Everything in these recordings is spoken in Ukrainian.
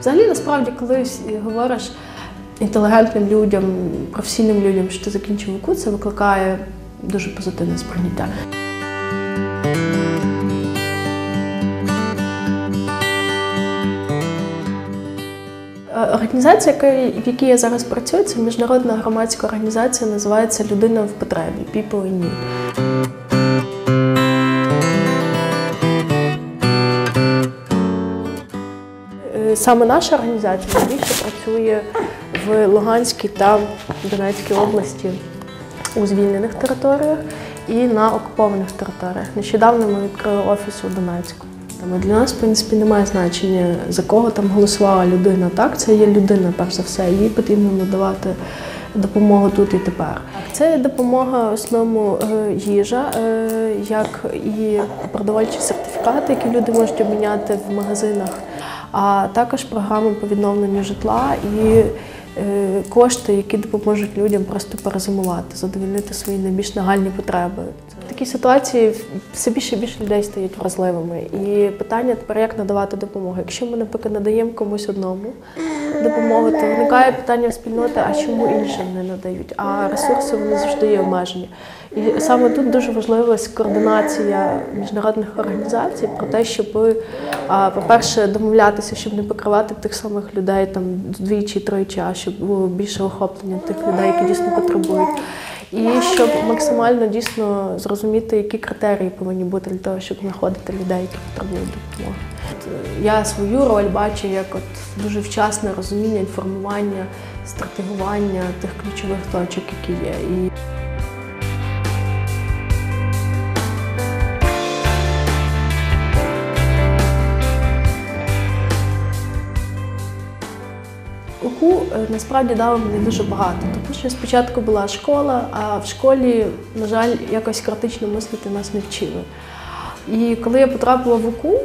Взагалі, насправді, коли говориш інтелігентним людям, професійним людям, що ти закінчив УКУ, це викликає дуже позитивне сприйняття. Е, Організація, в якій я зараз працюю, це міжнародна громадська організація, називається Людина в потребі People in Need. Саме наша організація найбільше працює в Луганській та Донецькій області у звільнених територіях і на окупованих територіях. Нещодавно ми відкрили офіс у Донецьку. Для нас, в принципі, немає значення, за кого там голосувала людина. Так, це є людина, перш за все, їй потрібно надавати допомогу тут і тепер. Це допомога в основному е, їжа, е, як і продовольчі сертифікати, які люди можуть обміняти в магазинах, а також програми по відновленню житла і е, кошти, які допоможуть людям просто перезимувати, задовільнити свої найбільш нагальні потреби. В такій ситуації все більше і більше людей стають вразливими. І питання тепер, як надавати допомогу. Якщо ми, наприклад, надаємо комусь одному допомогу, то виникає питання в спільноти, а чому іншим не надають? А ресурси вони завжди є обмежені. І саме тут дуже важлива координація міжнародних організацій про те, щоб, по-перше, домовлятися, щоб не покривати тих самих людей там двічі, тричі, а щоб було більше охоплення тих людей, які дійсно потребують. І щоб максимально дійсно зрозуміти, які критерії повинні бути для того, щоб знаходити людей, які потребують допомоги. Е, Я свою роль бачу як от дуже вчасне розуміння, інформування, стратегування тих ключових точок, які є. І УКУ е, насправді дало мені дуже багато, тому що спочатку була школа, а в школі, на жаль, якось критично мислити нас не вчили. І коли я потрапила в УКУ,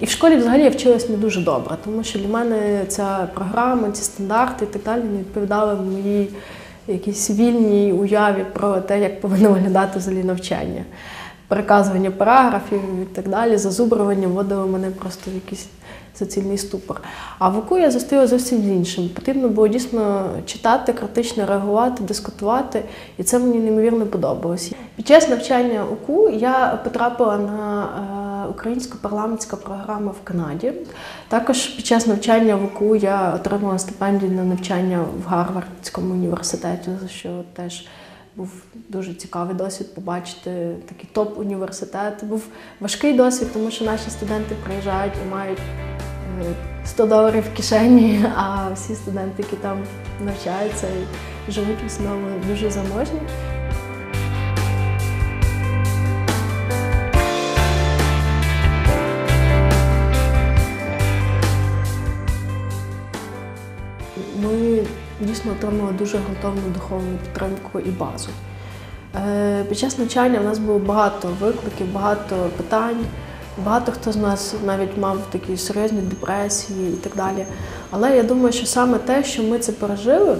і в школі взагалі я вчилась не дуже добре, тому що для мене ця програма, ці стандарти і так далі не відповідали моїй якійсь вільній уяві про те, як повинно виглядати взагалі навчання. Переказування параграфів і так далі, зазубрування вводило мене просто в якийсь суцільний ступор. А в УКУ я зустріла зовсім іншим. Потрібно було дійсно читати, критично реагувати, дискутувати, і це мені неймовірно подобалось. Під час навчання УКУ я потрапила на е, українську парламентську програму в Канаді. Також під час навчання в УКУ я отримала стипендію на навчання в Гарвардському університеті, за що теж був дуже цікавий досвід побачити такий топ-університет. Був важкий досвід, тому що наші студенти приїжджають і мають е, 100 доларів в кишені, а всі студенти, які там навчаються і живуть в основному дуже заможні. Ми дійсно отримали дуже ґрунтовну духовну підтримку і базу. Е, Під час навчання в нас було багато викликів, багато питань. Багато хто з нас навіть мав такі серйозні депресії і так далі. Але я думаю, що саме те, що ми це пережили,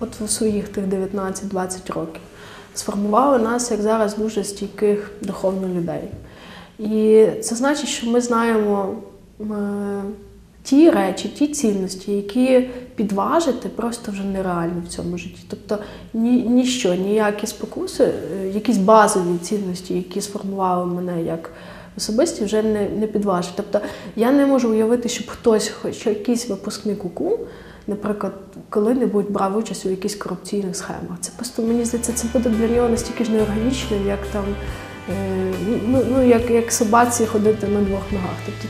от у своїх тих 19-20 років, сформувало нас як зараз дуже стійких духовно людей. І це значить, що ми знаємо е, ті речі, ті цінності, які підважити просто вже нереально в цьому житті. Тобто ні, ніщо, ніякі спокуси, е, якісь базові цінності, які сформували мене як особисті, вже не, не підважить. Тобто я не можу уявити, щоб хтось, хоч якийсь випускник УКУ, наприклад, коли-небудь брав участь у якихось корупційних схемах. Це просто мені здається, це буде для нього настільки ж неорганічним, як там. е, Ну, ну як, як собаці ходити на двох ногах. Тобто